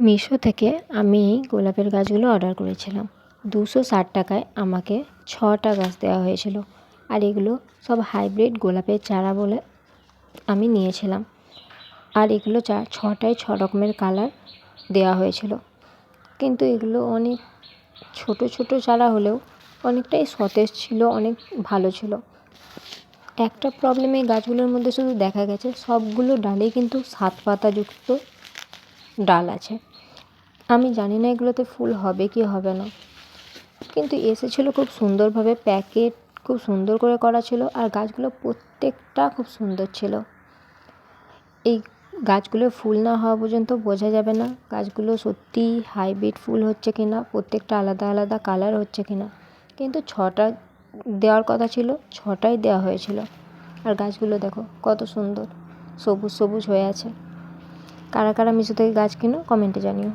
মিশো থেকে আমি গোলাপের গাছগুলো অর্ডার করেছিলাম। দুশো ষাট টাকায় আমাকে ছটা গাছ দেওয়া হয়েছিল। আর এগুলো সব হাইব্রিড গোলাপের চারা বলে আমি নিয়েছিলাম। আর এগুলো চা, ছটায় ছ রকমের কালার দেওয়া হয়েছিল। কিন্তু এগুলো অনেক ছোটো ছোটো চারা হলেও অনেকটাই সতেজ ছিল, অনেক ভালো ছিল। একটা প্রবলেম এই গাছগুলোর মধ্যে শুধু দেখা গেছে, সবগুলো ডালেই কিন্তু সাত পাতাযুক্ত ডাল আছে। আমি জানি না এগুলোতে ফুল হবে কি হবে না। কিন্তু এসেছিল খুব সুন্দরভাবে, প্যাকেট খুব সুন্দর করে করা ছিল আর গাছগুলো প্রত্যেকটা খুব সুন্দর ছিল। এই গাছগুলো ফুল না হওয়া পর্যন্ত বোঝা যাবে না গাছগুলো সত্যিই হাইব্রিড ফুল হচ্ছে কি না প্রত্যেকটা আলাদা আলাদা কালার হচ্ছে কি না কিন্তু ছটা দেওয়ার কথা ছিল, ছটাই দেওয়া হয়েছিল। আর গাছগুলো দেখো কত সুন্দর, সবুজ সবুজ হয়ে আছে। কারা কারা মিশো থেকে গাছ কিনো কমেন্টে জানিও।